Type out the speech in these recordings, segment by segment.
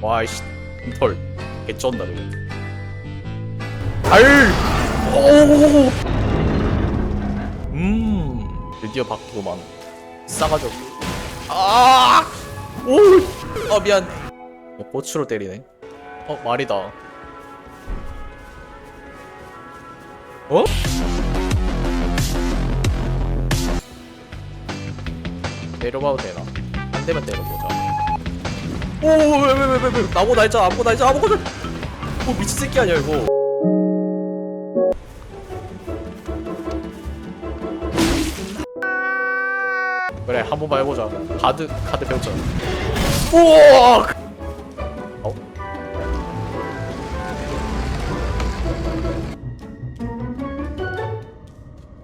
와이씨 털 개쩐다 그거 알! 오! 음 드디어 바뀌고만 싸가지고 아! 오! 아 미안 어, 고추로 때리네 어 말이다 어? 내려가도 되나? 안 되면 때려보자. 오왜왜왜왜 나보고 날짜 아무고 날짜 아무고 날뭐 미친 새끼 아니야 이거. 그래 한 번만 해보자. 카드 카드 배웠잖아 우와! 어?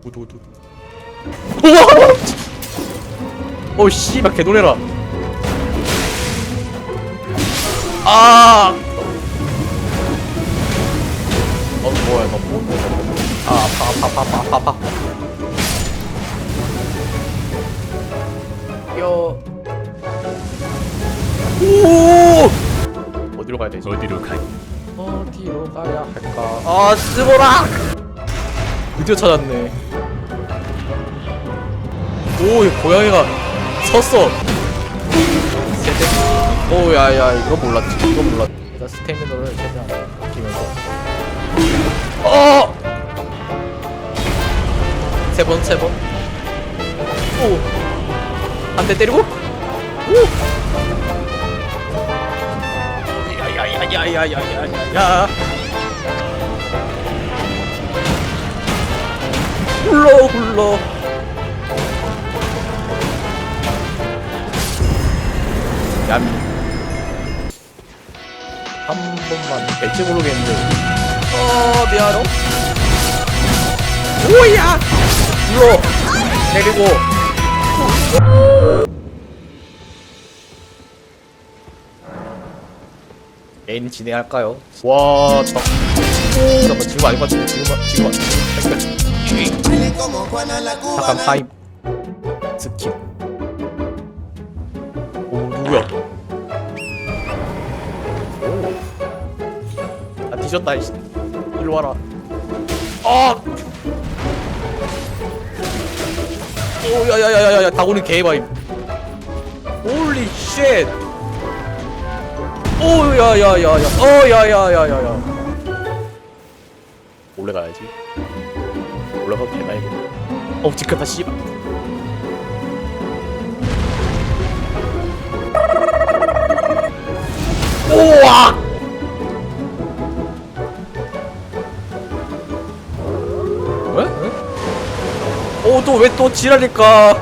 우두 우두 우와 오 씨발 개놀래라 아 어 뭐야 너 뭐? 아 아파 아파 아파 아파 아파 여 오! 어디로 가야 되지? 어디로 가? 어디로 가야 할까? 아 스보라! 드디어 찾았네. 오, 이 고양이가 섰어. 세대. 오, 야야, 이거 몰랐지. 이거 몰랐. 일단 스태미너를 최대한 아끼면서. 어! 세 번, 세 번. 오! 한 대 때리고? 오! 야야야야야야야야 굴러 굴러 얌. 한 번만 될지 모르겠는데 어 미안해 오야 굴러 내리고 메인 진행할까요? 와, 저. 잠깐만, 지금 아닌 것 같은데, 지금, 지금. 잠깐, 타임. 스킵. 오, 누구야? 오. 아, 뒤졌다, 이씨. 일로 와라. 아! 오, 야, 야, 야, 야, 야, 다고는 개바임. 홀리 쉣! 오, 야, 야, 야, 야, 어, 야, 야, 야, 야, 야. 올라가야지. 올라가도 되나 이거? 어, 지켰다 씨발. 우와! 왜? 왜? 어, 또 왜 또 지랄일까?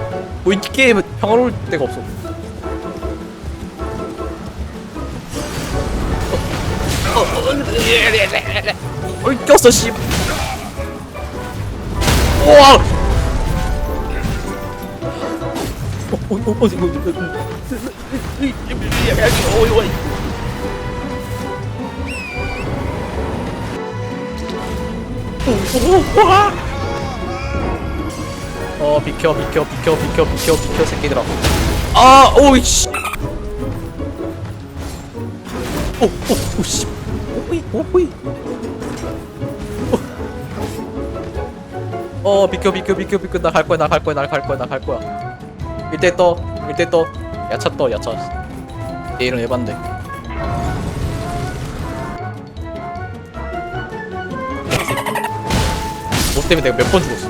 뭐이 게임은 평화로울 데가 없어. 어이 꼈어 씨. 우와. 어, 어, 어, 어디 어디 어디. 어이 어이. 어 비켜 비켜 비켜 비켜 비켜 비켜 새끼들아. 아 오이 씨. 오오오씨. 오이 오이. 어 비켜 비켜 비켜 비켜. 나 갈 거야 나 갈 거야 나 갈 거야 나 갈 거야. 일대 떠 일대 떠. 야차 떠 야차. 내일은 에반데 때문에 내가 몇 번 죽었어.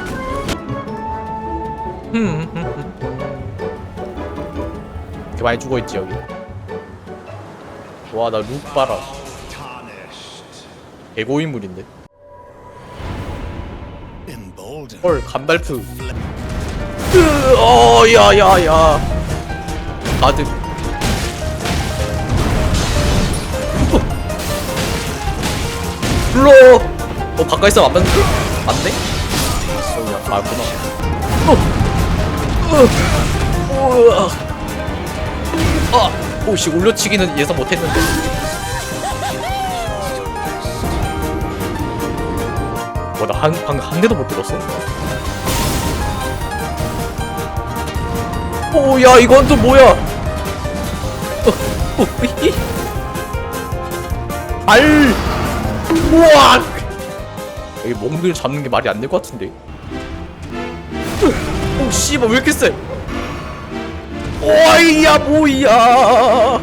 이렇게 많이 죽어있지 여기. 와 나 룩 봐라 개고인물인데? 헐 간발프. 으, 어 야야야. 가득 불러! 어 가까이 있으면 안 맞는데? 맞네? 맞구나 어. 어. 아 오씨 올려치기는 예상 못했는데 와나한 방금 한 대도 못 들었어 오 야 이건 또 뭐야 어, 어, 이. 알 우와 여기 몽들 잡는 게 말이 안 될 것 같은데 오 씨발 왜 이렇게 세? 오이야 뭐야.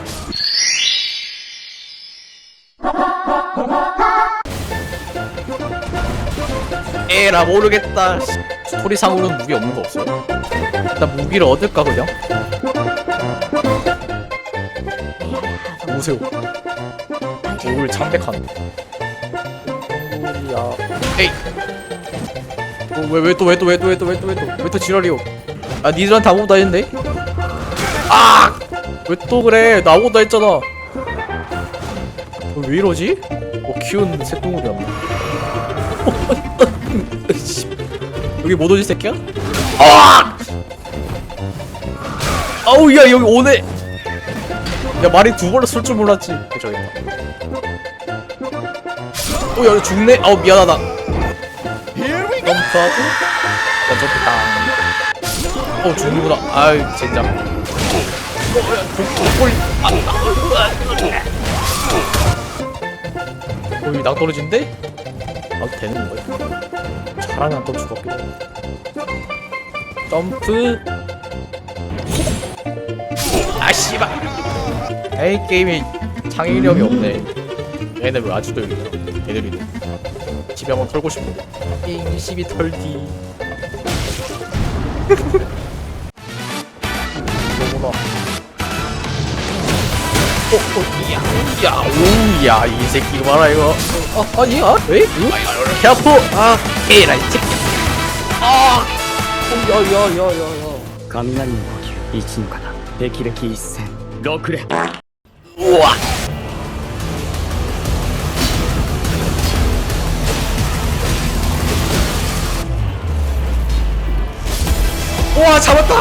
에라 모르겠다. 스토리상으로는 무기 없는 거 없어요? 일단 무기를 얻을까 그냥? 오세요 오를 참백한 오야. 에이 왜왜 또 왜 또 왜 또 왜 또 왜 또 왜 또 왜 또 지랄이요 아 니들한테 아무것도 안 했는데? 아! 왜 또 그래 나 아무것도 안 했잖아 어, 왜 이러지? 어 키운 새똥물이었네 씨. 여기 못 오지 새끼야? 아! 아우 야 여기 오네 야 말이 두 번을 쏠줄 몰랐지 저기 있다 어, 죽네 아우 미안하다 점프하고 야 점프 땅어 죽는구나 아유 어야 독골 어 여기 낭 떨어진대? 아도 되는 거야? 잘하면 또 죽었겠다 점프. 아 씨발. 에이 게임이 창의력이 없네. 얘네 왜 아직도 여기 있냐? 얘들이 네 집에 한번 털고 싶어 게임 12 털기 너무나 어, 어, 야, 야, 오, 야, 이 새끼 봐라 이거. 어, 아니, 아, 왜? 응? 개 아파. 아, 에라 이 새끼. 아, 어, 야, 야, 야, 야, 야. 雷の呼吸一の方霹靂一戦六連 우와. 우와 잡았다.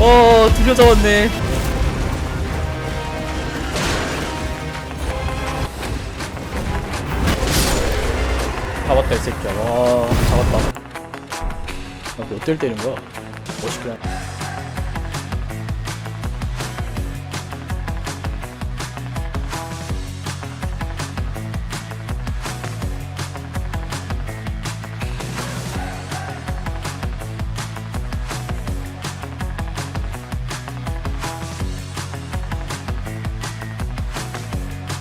어 드디어 잡았네. 잡았다 이 새끼야. 와 잡았다. 아, 나몇 대를 때린 거야? 하네.